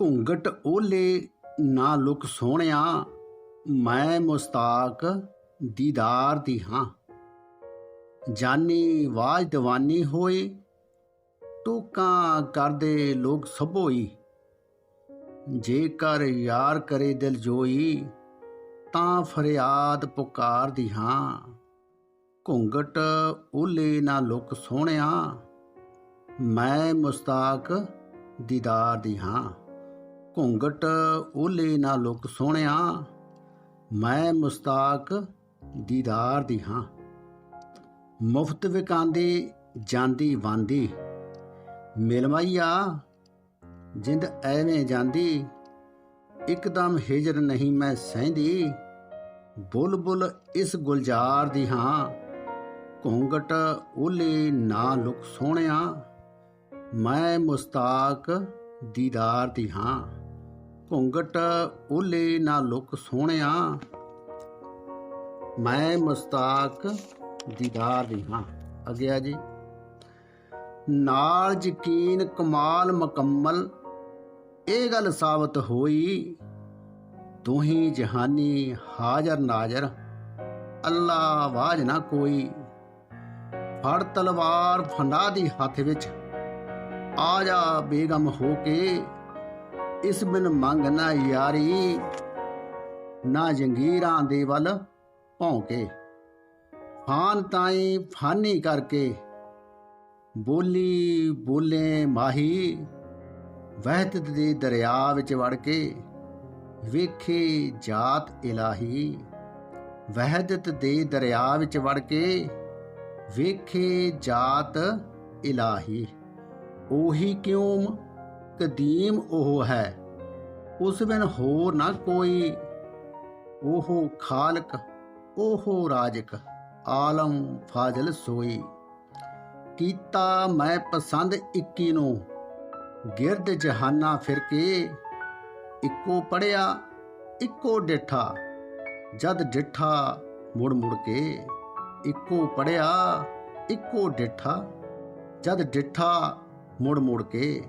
ਘੁੰਗਟ ਓਲੇ ਨਾ ਲੁਕ ਸੋਹਣਿਆ, ਮੈਂ ਮੁਸਤਾਕ ਦੀਦਾਰ ਦੀ ਹਾਂ। ਜਾਨੀ ਵਾਜ ਦੀਵਾਨੀ ਹੋਏ, ਟੋਕਾਂ ਕਰਦੇ ਲੋਕ ਸਭੋਈ। ਜੇਕਰ ਯਾਰ ਕਰੇ ਦਿਲ ਜੋਈ, ਤਾਂ ਫਰਿਆਦ ਪੁਕਾਰਦੀ ਹਾਂ। ਘੁੰਗਟ ਓਲੇ ਨਾ ਲੁਕ ਸੋਹਣਿਆ, ਮੈਂ ਮੁਸਤਾਕ ਦੀਦਾਰ ਦੀ ਹਾਂ। ਘੁੰਗਟ ਓਲੇ ਨਾ ਲੁਕ ਸੋਹਣਿਆ, ਮੈਂ ਮੁਸਤਾਕ ਦੀਦਾਰ ਦੀ ਹਾਂ। ਮੁਫਤ ਵਿਕਾਂਦੀ ਜਾਂਦੀ ਵਾਂਦੀ ਮਿਲਮਈਆ ਜਿੰਦ ਐਵੇਂ ਜਾਂਦੀ, ਇੱਕਦਮ ਹਿਜਰ ਨਹੀਂ ਮੈਂ ਸਹਿੰਦੀ, ਬੁਲਬੁਲ ਇਸ ਗੁਲਜ਼ਾਰ ਦੀ ਹਾਂ। ਘੁੰਗਟ ਓਲੇ ਨਾ ਲੁਕ ਸੋਹਣਿਆ, ਮੈਂ ਮੁਸਤਾਕ ਦੀਦਾਰ ਦੀ ਹਾਂ। ਘੁੰਗਟ ਓਲੇ ਨਾ ਲੁਕ ਸੋਹਣਿਆ। ਮੈਂ ਮੁਸਤਾਕ ਦੀਦਾਰ ਦੀ ਹਾਂ। ਅਗਿਆ ਜੀ। ਨਾਲ ਯਕੀਨ ਕਮਾਲ ਮੁਕੰਮਲ, ਇਹ ਗੱਲ ਸਾਬਤ ਹੋਈ, ਦੋਹੀ ਜਹਾਨੀ ਹਾਜ਼ਰ ਨਾਜ਼ਰ ਅੱਲਾ ਆਵਾਜ਼ ਨਾ ਕੋਈ। ਫੜ ਤਲਵਾਰ ਫੰਡਾ ਦੀ ਹੱਥ ਵਿੱਚ, ਆ ਜਾ ਬੇਗਮ ਹੋ ਕੇ ਇਸ ਬਿਨ ਮੰਗ ਨਾ ਯਾਰੀ, ਨਾ ਜੰਗੀਰਾਂ ਦੇ ਵੱਲ ਭੌਂਕੇ। ਫਾਨ ਤਾਈ ਫਾਨੀ ਕਰਕੇ ਬੋਲੀ ਬੋਲੇ ਮਾਹੀ ਵਹਿਦਤ ਦੇ ਦਰਿਆ ਵਿੱਚ ਵੜ ਕੇ ਵੇਖੇ ਜਾਤ ਇਲਾਹੀ ਵਹਿਦਤ ਦੇ ਦਰਿਆ ਵਿੱਚ ਵੜ ਕੇ ਵੇਖੇ ਜਾਤ ਇਲਾਹੀ। ਉਹੀ ਕਿਉਂ ਕਦੀਮ ਉਹ ਹੈ। ਉਸ ਬਿਨ ਹੋਰ ਨਾ ਕੋਈ। ਉਹ ਖਾਲਕ, ਉਹ ਰਾਜਕ, ਆਲਮ ਫਾਜ਼ਲ ਸੋਈ। ਕੀਤਾ ਮੈਂ ਪਸੰਦ 21 ਨੂੰ। ਗਿਰਦ ਜਹਾਨਾ ਫਿਰ ਕੇ ਇੱਕੋ ਪੜਿਆ, ਇੱਕੋ ਡਿਠਾ। ਜਦ ਡਿਠਾ ਮੁੜ ਮੁੜ ਕੇ ਇੱਕੋ ਪੜਿਆ, ਇੱਕੋ ਡਿਠਾ। ਜਦ ਡਿਠਾ ਮੁੜ ਮੁੜ ਕੇ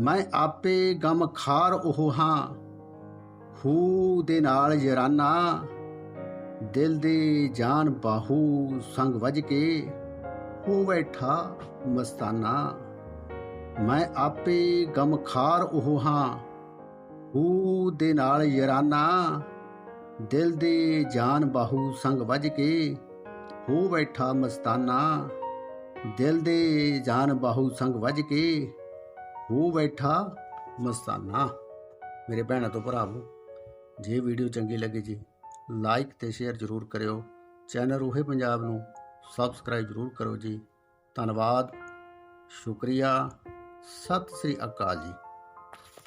ਮੈਂ ਆਪੇ ਗਮ ਖਾਰ ਉਹ ਹਾਂ। ਹੂ ਦੇ ਨਾਲ ਯਰਾਨਾ ਦਿਲ ਦੇ ਜਾਨ ਬਾਹੂ ਸੰਗ ਵਜ ਕੇ ਹੋ ਬੈਠਾ ਮਸਤਾਨਾ। ਮੈਂ ਆਪੇ ਗਮ ਖਾਰ ਉਹ ਹਾਂ। ਹੂ ਦੇ ਨਾਲ ਯਰਾਨਾ ਦਿਲ ਦੇ ਜਾਨ ਬਾਹੂ ਸੰਗ ਵਜ ਕੇ ਹੋ ਬੈਠਾ ਮਸਤਾਨਾ। ਦਿਲ ਦੇ ਜਾਨ ਬਾਹੂ ਸੰਗ ਵਜ ਕੇ ਹੋ ਬੈਠਾ ਮਸਤਾਨਾ। ਮੇਰੇ ਭੈਣਾਂ ਤੋਂ ਭਰਾਵੋ, ਜੇ ਵੀਡੀਓ ਚੰਗੀ ਲੱਗੀ ਜੀ ਲਾਈਕ ਤੇ ਸ਼ੇਅਰ ਜ਼ਰੂਰ ਕਰਿਓ। ਚੈਨਲ ਰੂਹੇ ਪੰਜਾਬ ਨੂੰ ਸਬਸਕ੍ਰਾਈਬ ਜ਼ਰੂਰ ਕਰੋ ਜੀ। ਧੰਨਵਾਦ। ਸ਼ੁਕਰੀਆ। ਸਤਿ ਸ੍ਰੀ ਅਕਾਲ ਜੀ।